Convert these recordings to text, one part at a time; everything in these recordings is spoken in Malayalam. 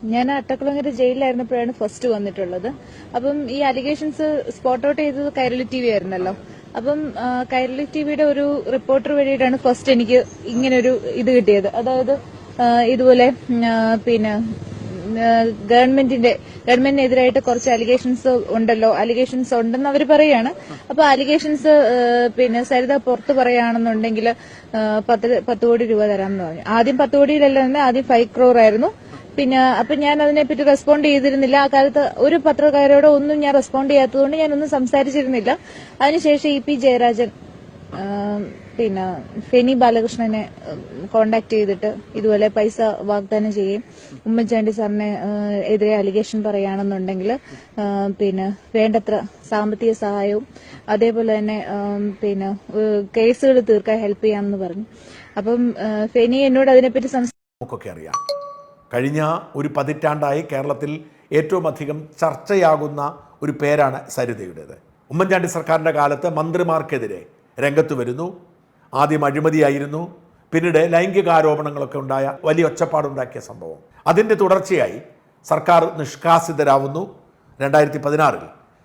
ഞാൻ അട്ടക്കുളങ്ങര ജയിലിലായിരുന്നപ്പോഴാണ് ഫസ്റ്റ് വന്നിട്ടുള്ളത്. അപ്പം ഈ അലിഗേഷൻസ് സ്പോട്ട് ഔട്ട് ചെയ്തത് കൈരളി ടി വി ആയിരുന്നല്ലോ. അപ്പം കൈരളി ടി വിയുടെ ഒരു റിപ്പോർട്ടർ വഴിയിട്ടാണ് ഫസ്റ്റ് എനിക്ക് ഇങ്ങനൊരു ഇത് കിട്ടിയത്. അതായത് ഇതുപോലെ പിന്നെ ഗവൺമെന്റിന്റെ ഗവൺമെന്റിനെതിരായിട്ട് കുറച്ച് അലിഗേഷൻസ് ഉണ്ടല്ലോ. അലിഗേഷൻസ് ഉണ്ടെന്ന് അവർ പറയാണ്. അപ്പൊ അലിഗേഷൻസ് പിന്നെ സരിത പുറത്ത് പറയുകയാണെന്നുണ്ടെങ്കിൽ പത്ത് പത്ത് കോടി രൂപ തരാമെന്ന് പറഞ്ഞു. ആദ്യം പത്ത് കോടിയിലല്ല ആദ്യം ഫൈവ് ക്രോർ ആയിരുന്നു. പിന്നെ അപ്പൊ ഞാൻ അതിനെപ്പറ്റി റെസ്പോണ്ട് ചെയ്തിരുന്നില്ല. ആ കാലത്ത് ഒരു പത്രക്കാരോടോ ഒന്നും ഞാൻ റെസ്പോണ്ട് ചെയ്യാത്തതുകൊണ്ട് ഞാനൊന്നും സംസാരിച്ചിരുന്നില്ല. അതിനുശേഷം ഇ പി ജയരാജൻ പിന്നെ ഫെനി ബാലകൃഷ്ണനെ കോണ്ടാക്ട് ചെയ്തിട്ട് ഇതുപോലെ പൈസ വാഗ്ദാനം ചെയ്യും ഉമ്മൻചാണ്ടി സാറിനെ എതിരെ അലിഗേഷൻ പറയുകയാണെന്നുണ്ടെങ്കിൽ പിന്നെ വേണ്ടത്ര സാമ്പത്തിക സഹായവും അതേപോലെ തന്നെ പിന്നെ കേസുകൾ തീർക്കാൻ ഹെൽപ്പ് ചെയ്യാമെന്ന് പറഞ്ഞു. അപ്പം ഫെനി എന്നോട് അതിനെപ്പറ്റി സംസാരിക്കും കഴിഞ്ഞ ഒരു പതിറ്റാണ്ടായി കേരളത്തിൽ ഏറ്റവും അധികം ചർച്ചയാകുന്ന ഒരു പേരാണ് സരിതയുടേത്. ഉമ്മൻചാണ്ടി സർക്കാരിന്റെ കാലത്ത് മന്ത്രിമാർക്കെതിരെ രംഗത്ത് വരുന്നു. ആദ്യം അഴിമതിയായിരുന്നു. പിന്നീട് ലൈംഗികാരോപണങ്ങളൊക്കെ ഉണ്ടായ വലിയ ഒച്ചപ്പാടുണ്ടാക്കിയ സംഭവം. അതിന്റെ തുടർച്ചയായി സർക്കാർ നിഷ്കാസിതരാവുന്നു. രണ്ടായിരത്തി പതിനാറിൽ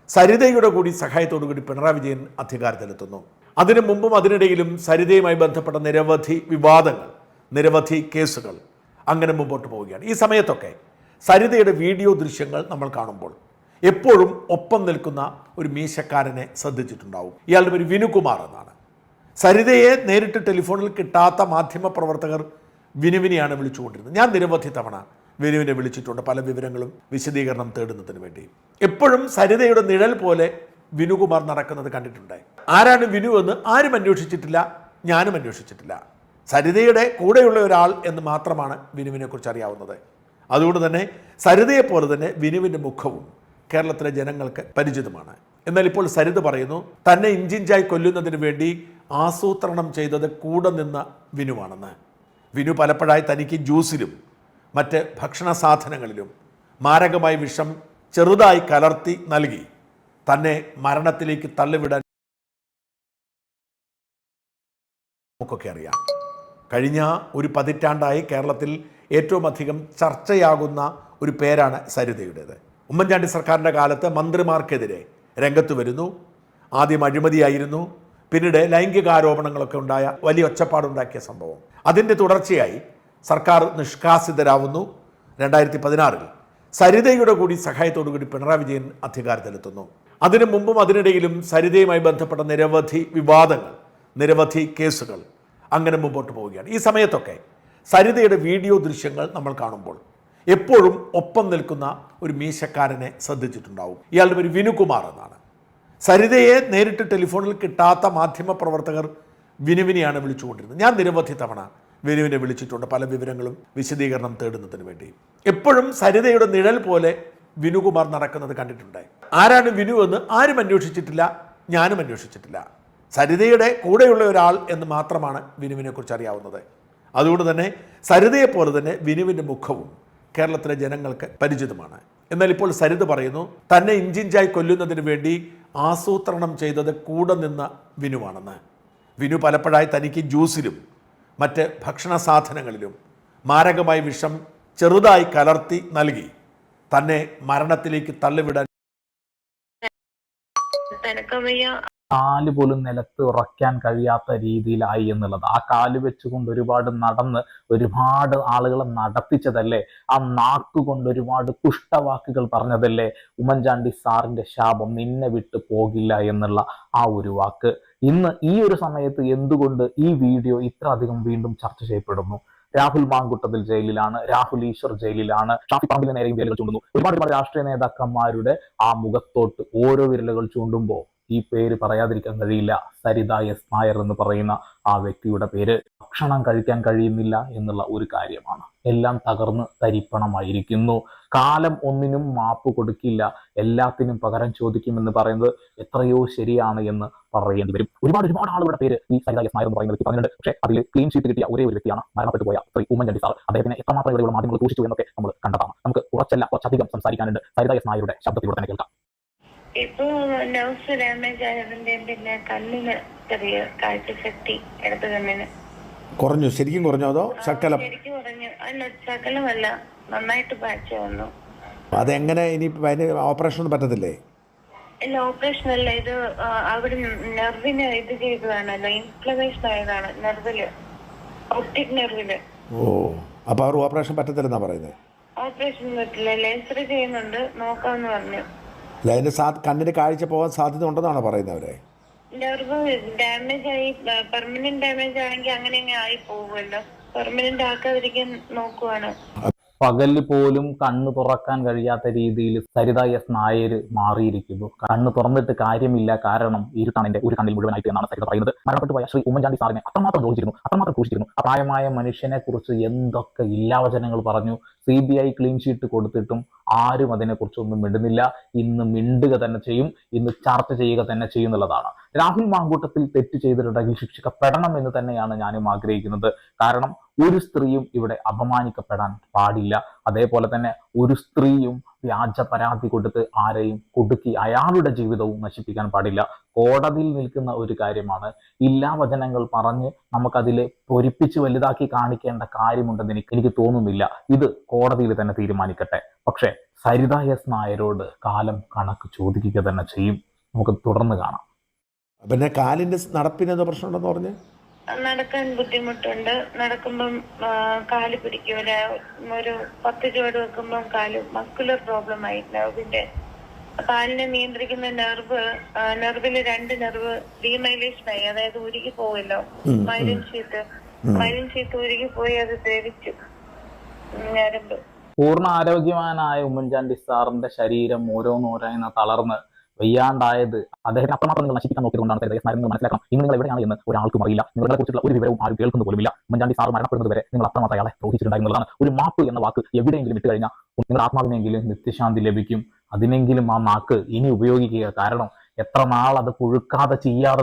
സരിതയുടെ കൂടി സഹായത്തോടു കൂടി പിണറായി വിജയൻ അധികാരത്തിലെത്തുന്നു. അതിനു മുമ്പും അതിനിടയിലും സരിതയുമായി ബന്ധപ്പെട്ട നിരവധി വിവാദങ്ങൾ നിരവധി കേസുകൾ അങ്ങനെ മുമ്പോട്ട് പോവുകയാണ്. ഈ സമയത്തൊക്കെ സരിതയുടെ വീഡിയോ ദൃശ്യങ്ങൾ നമ്മൾ കാണുമ്പോൾ എപ്പോഴും ഒപ്പം നിൽക്കുന്ന ഒരു മീശക്കാരനെ ശ്രദ്ധിച്ചിട്ടുണ്ടാവും. ഇയാളുടെ പേര് വിനുകുമാർ എന്നാണ്. സരിതയെ നേരിട്ട് ടെലിഫോണിൽ കിട്ടാത്ത മാധ്യമ പ്രവർത്തകർ വിനുവിനെയാണ് വിളിച്ചുകൊണ്ടിരുന്നത്. ഞാൻ നിരവധി തവണ വിനുവിനെ വിളിച്ചിട്ടുണ്ട്. പല വിവരങ്ങളും വിശദീകരണം തേടുന്നതിന് വേണ്ടി. എപ്പോഴും സരിതയുടെ നിഴൽ പോലെ വിനുകുമാർ നടക്കുന്നത് കണ്ടിട്ടുണ്ട് ആരാണ് വിനു എന്ന് ആരും അന്വേഷിച്ചിട്ടില്ല ഞാനും അന്വേഷിച്ചിട്ടില്ല. സരിതയുടെ കൂടെയുള്ള ഒരാൾ എന്ന് മാത്രമാണ് വിനുവിനെക്കുറിച്ച് അറിയാവുന്നത്. അതുകൊണ്ട് തന്നെ സരിതയെപ്പോലെ തന്നെ വിനുവിന്റെ മുഖവും കേരളത്തിലെ ജനങ്ങൾക്ക് പരിചിതമാണ്. എന്നാൽ ഇപ്പോൾ സരിത പറയുന്നു തന്നെ ഇഞ്ചിഞ്ചായി കൊല്ലുന്നതിന് വേണ്ടി ആസൂത്രണം ചെയ്തത് കൂടെ നിന്ന വിനുവാണെന്ന്. വിനു പലപ്പോഴായി തനിക്ക് ജ്യൂസിലും മറ്റ് ഭക്ഷണ സാധനങ്ങളിലും മാരകമായി വിഷം ചെറുതായി കലർത്തി നൽകി. തന്നെ മരണത്തിലേക്ക് തള്ളിവിടാൻ നമുക്കൊക്കെ അറിയാം. കഴിഞ്ഞ ഒരു പതിറ്റാണ്ടായി കേരളത്തിൽ ഏറ്റവും അധികം ചർച്ചയാകുന്ന ഒരു പേരാണ് സരിതയുടേത്. ഉമ്മൻചാണ്ടി സർക്കാരിന്റെ കാലത്ത് മന്ത്രിമാർക്കെതിരെ രംഗത്ത് വരുന്നു. ആദ്യം അഴിമതിയായിരുന്നു. പിന്നീട് ലൈംഗികാരോപണങ്ങളൊക്കെ ഉണ്ടായ വലിയ ഒച്ചപ്പാടുണ്ടാക്കിയ സംഭവം. അതിന്റെ തുടർച്ചയായി സർക്കാർ നിഷ്കാസിതരാവുന്നു. രണ്ടായിരത്തി പതിനാറിൽ സരിതയുടെ കൂടി സഹായത്തോടു കൂടി പിണറായി വിജയൻ അധികാരത്തിലെത്തുന്നു. അതിനു മുമ്പും അതിനിടയിലും സരിതയുമായി ബന്ധപ്പെട്ട നിരവധി വിവാദങ്ങൾ നിരവധി കേസുകൾ അങ്ങനെ മുമ്പോട്ട് പോവുകയാണ്. ഈ സമയത്തൊക്കെ സരിതയുടെ വീഡിയോ ദൃശ്യങ്ങൾ നമ്മൾ കാണുമ്പോൾ എപ്പോഴും ഒപ്പം നിൽക്കുന്ന ഒരു മീശക്കാരനെ ശ്രദ്ധിച്ചിട്ടുണ്ടാവും. ഇയാളുടെ പേര് വിനുകുമാർ എന്നാണ്. സരിതയെ നേരിട്ട് ടെലിഫോണിൽ കിട്ടാത്ത മാധ്യമ പ്രവർത്തകർ വിനുവിനെയാണ് വിളിച്ചുകൊണ്ടിരുന്നത്. ഞാൻ നിരവധി തവണ വിനുവിനെ വിളിച്ചിട്ടുണ്ട് പല വിവരങ്ങളും വിശദീകരണം തേടുന്നതിന് വേണ്ടി. എപ്പോഴും സരിതയുടെ നിഴൽ പോലെ വിനുകുമാർ നടക്കുന്നത് കണ്ടിട്ടുണ്ട് ആരാണ് വിനു എന്ന് ആരും അന്വേഷിച്ചിട്ടില്ല ഞാനും അന്വേഷിച്ചിട്ടില്ല. സരിതയുടെ കൂടെയുള്ള ഒരാൾ എന്ന് മാത്രമാണ് വിനുവിനെക്കുറിച്ച് അറിയാവുന്നത്. അതുകൊണ്ട് തന്നെ സരിതയെ പോലെ തന്നെ വിനുവിന്റെ മുഖവും കേരളത്തിലെ ജനങ്ങൾക്ക് പരിചിതമാണ്. എന്നാൽ ഇപ്പോൾ സരിത പറയുന്നു തന്നെ ഇഞ്ചിഞ്ചായി കൊല്ലുന്നതിന് വേണ്ടി ആസൂത്രണം ചെയ്തത് കൂടെ നിന്ന വിനുവാണെന്ന്. വിനു പലപ്പോഴായി തനിക്ക് ജ്യൂസിലും മറ്റ് ഭക്ഷണ സാധനങ്ങളിലും മാരകമായ വിഷം ചെറുതായി കലർത്തി നൽകി. തന്നെ മരണത്തിലേക്ക് തള്ളിവിടാൻ കാൽ പോലും നിലത്ത് ഉറക്കാൻ കഴിയാത്ത രീതിയിലായി എന്നുള്ളത്. ആ കാൽ വെച്ചുകൊണ്ട് ഒരുപാട് നടന്ന് ഒരുപാട് ആളുകളെ നടത്തിച്ചതല്ലേ? ആ നാക്കുകൊണ്ട് ഒരുപാട് കുഷ്ടവാക്കുകൾ പറഞ്ഞതല്ലേ? ഉമ്മൻചാണ്ടി സാറിന്റെ ശാപം നിന്നെ വിട്ടു പോകില്ല എന്നുള്ള ആ ഒരു വാക്ക്. ഇന്ന് ഈ ഒരു സമയത്ത് എന്തുകൊണ്ട് ഈ വീഡിയോ ഇത്ര അധികം വീണ്ടും ചർച്ച ചെയ്യപ്പെടുന്നു? രാഹുൽ മാങ്കുട്ടത്തിൽ ജയിലിലാണ് രാഹുൽ ഈശ്വർ ജയിലിലാണ് ഷാഫി പറമ്പിലെ നേരെയും വിരലുകൾ ചൂണ്ടുന്നു ഒരുപാട് രാഷ്ട്രീയ നേതാക്കന്മാരുടെ ആ മുഖത്തോട്ട് ഓരോ വിരലുകൾ ചൂണ്ടുമ്പോൾ ഈ പേര് പറയാതിരിക്കാൻ കഴിയില്ല. സരിത എസ് നായർ എന്ന് പറയുന്ന ആ വ്യക്തിയുടെ പേര് ഭക്ഷണം കഴിക്കാൻ കഴിയുന്നില്ല എന്നുള്ള ഒരു കാര്യമാണ്. എല്ലാം തകർന്ന് തരിപ്പണമായിരിക്കുന്നു. കാലം ഒന്നിനും മാപ്പ് കൊടുക്കില്ല. എല്ലാത്തിനും പകരം ചോദിക്കുമെന്ന് പറയുന്നത് എത്രയോ ശരിയാണ് എന്ന് പറയേണ്ടി വരും. ഒരുപാട് ഒരുപാട് ആളുകളുടെ പേര് ഈ സരിത എസ് നായർ എന്ന് പറയുന്ന വ്യക്തി പറഞ്ഞിട്ടുണ്ട്. പക്ഷേ അതിൽ ക്ലീൻ ഷീറ്റ് കിട്ടിയ ഒരേ ഒരു വ്യക്തിയാണ് മരണപ്പെട്ടു പോയ ശ്രീ ഉമ്മൻചാണ്ടി സാർ അദ്ദേഹത്തിന് എത്രമാത്രം ഇവിടെയുള്ള മാധ്യമങ്ങൾ സൂക്ഷിച്ചു എന്നൊക്കെ നമ്മൾ കണ്ടതാണ് നമുക്ക് കുറച്ചല്ല കുറച്ചധികം സംസാരിക്കാനുണ്ട് സരിത എസ് നായരുടെ ശബ്ദത്തിലൂടെ തന്നെ കേൾക്കാം. ഇപ്പൊ നർവ്സ് ഡാമേജ് ആയതിന്റെ പിന്നെ കണ്ണിന് ചെറിയ കാഴ്ചശക്തി ഇടത് കണ്ണിന്. കുറഞ്ഞു. ശരിക്കും കുറഞ്ഞു അതോ ശക്കലം ശരിക്കും കുറഞ്ഞു. അല്ല ശകലമല്ല. നന്നായിട്ട് പാച്ച വന്നു. അതെങ്ങനെ ഇനി അതിന് ഓപ്പറേഷൻ ഒന്നും പറ്റത്തില്ലേ? ഇല്ല ഓപ്പറേഷൻ അല്ല. ഇത് ആ, അവിടെ നെർവിന് ഇത് ചെയ്തതാണല്ലോ. ഇൻഫ്ലമേഷൻ ആയതാണ് നെർവിൽ ഒപ്റ്റിക് നെർവിൽ ഓ അപ്പോൾ അവർ ഓപ്പറേഷൻ പറ്റത്തില്ലെന്നാ പറയുന്നത് ഓപ്പറേഷൻ പറ്റില്ല. ലേസർ ചെയ്യുന്നുണ്ട്. നോക്കാന്ന് പറഞ്ഞു. അല്ല അതിന്റെ സാ കണ്ണിന് കാഴ്ച പോകാൻ സാധ്യത ഉണ്ടെന്നാണോ പറയുന്നത് അവരെ? നെർവ് ഡാമേജ് ആയി പെർമനന്റ് ഡാമേജ് ആണെങ്കിൽ അങ്ങനെ അങ്ങ് ആയി പോകുമല്ലോ. പെർമനന്റ് ആക്കാതിരിക്കാൻ നോക്കുവാണ്. പകൽ പോലും കണ്ണ് തുറക്കാൻ കഴിയാത്ത രീതിയിൽ സരിത എസ് നായർ മാറിയിരിക്കുന്നു. കണ്ണ് തുറന്നിട്ട് കാര്യമില്ല കാരണം ഈ കണ്ണിന്റെ ഒരു കണ്ണിൽ മുഴുവനായിട്ട് എന്നാണ് സരിത പറയുന്നത്. മരണപ്പെട്ടു പോയ ശ്രീ ഉമ്മൻചാണ്ടി സാറിനെ അത്രമാത്രം ദ്രോഹിച്ചിരുന്നു അത്രമാത്രം ക്രൂശിച്ചിരുന്നു. ആ പ്രായമായ മനുഷ്യനെ കുറിച്ച് എന്തൊക്കെ ഇല്ലാവചനങ്ങൾ പറഞ്ഞു C B I clean sheet കൊടുത്തിട്ടും ആരും അതിനെക്കുറിച്ചൊന്നും മിണ്ടുന്നില്ല. ഇന്ന് മിണ്ടുക തന്നെ ചെയ്യും. ഇന്ന് ചർച്ച ചെയ്യുക തന്നെ ചെയ്യുന്നുള്ളതാണ് രാഹുൽ മാങ്കൂട്ടത്തിൽ തെറ്റ് ചെയ്തിട്ടുണ്ടെങ്കിൽ ശിക്ഷിക്കപ്പെടണം എന്ന് തന്നെയാണ് ഞാനും ആഗ്രഹിക്കുന്നത്. കാരണം ഒരു സ്ത്രീയും ഇവിടെ അപമാനിക്കപ്പെടാൻ പാടില്ല. അതേപോലെ തന്നെ ഒരു സ്ത്രീയും വ്യാജ പരാതി കൊടുത്ത് ആരെയും കുടുക്കി അയാളുടെ ജീവിതവും നശിപ്പിക്കാൻ പാടില്ല. കോടതിയിൽ നിൽക്കുന്ന ഒരു കാര്യമാണ് ഇല്ലാ വചനങ്ങൾ പറഞ്ഞ് നമുക്കതിലെ പൊരിപ്പിച്ച് വലുതാക്കി കാണിക്കേണ്ട കാര്യമുണ്ടെന്ന് എനിക്ക് എനിക്ക് തോന്നുന്നില്ല. ഇത് കോടതിയിൽ തന്നെ തീരുമാനിക്കട്ടെ. പക്ഷേ സരിത എസ് നായരോട് കാലം കണക്ക് ചോദിക്കുക തന്നെ ചെയ്യും. നമുക്ക് തുടർന്ന് കാണാം. പിന്നെ കാലിന്റെ നടപ്പിനെന്തോ പ്രശ്നമുണ്ടെന്ന് പറഞ്ഞ്? നടക്കാൻ ബുദ്ധിമുട്ടുണ്ട്. നടക്കുമ്പം കാൽ പിടിക്കൂല ഒരു പത്ത് ചുവട് വെക്കുമ്പം കാൽ മസ്കുലർ പ്രോബ്ലം ആയി. നെർവിന്റെ കാലിനെ നിയന്ത്രിക്കുന്ന നെർവ് നെർവിൽ രണ്ട് നെർവ് ഡീമൈലേഷൻ ആയി. അതായത് ഉരുകി പോവല്ലോ. മൈലിൻ ഷീറ്റ് മൈലിൻ ഷീറ്റ് ഉരുകി പോയി അത് ദ്രവിച്ചു. ഞരമ്പ്. പൂർണ ആരോഗ്യവാനായ ഉമ്മൻചാണ്ടി സാറിന്റെ ശരീരം ഓരോന്നോരോന്ന് തളർന്ന് വയ്യാണ്ടായത് അദ്ദേഹത്തെ അത്രമാത്രം നിങ്ങൾ നശിപ്പിക്കാൻ നോക്കിയതുകൊണ്ടാണ് എസ് മനസ്സിലാക്കണം. ഇന്ന് നിങ്ങൾ എവിടെയാണ് എന്ന് ഒരാൾക്കും അറിയില്ല. നിങ്ങളെ കുറിച്ചുള്ള ഒരു വിവരവും ആരും കേൾക്കുന്ന പോലുമില്ല. ഉമ്മൻചാണ്ടി സാർ മരണപ്പെടുന്നത് വരെ നിങ്ങൾ അത്രമാത്രം അയാളെ ദ്രോഹിച്ചിട്ടുണ്ടായിരുന്നതാണ് ഒരു മാപ്പ് എന്ന വാക്ക് എവിടെയെങ്കിലും ഇട്ട് കഴിഞ്ഞാൽ നിങ്ങൾ ആത്മാവിനെങ്കിലും നിത്യശാന്തി ലഭിക്കും. അതിനെങ്കിലും ആ മാക്ക് ഇനി ഉപയോഗിക്കുക. കാരണം എത്ര നാൾ അത് പുഴുക്കാതെ ചെയ്യാതെ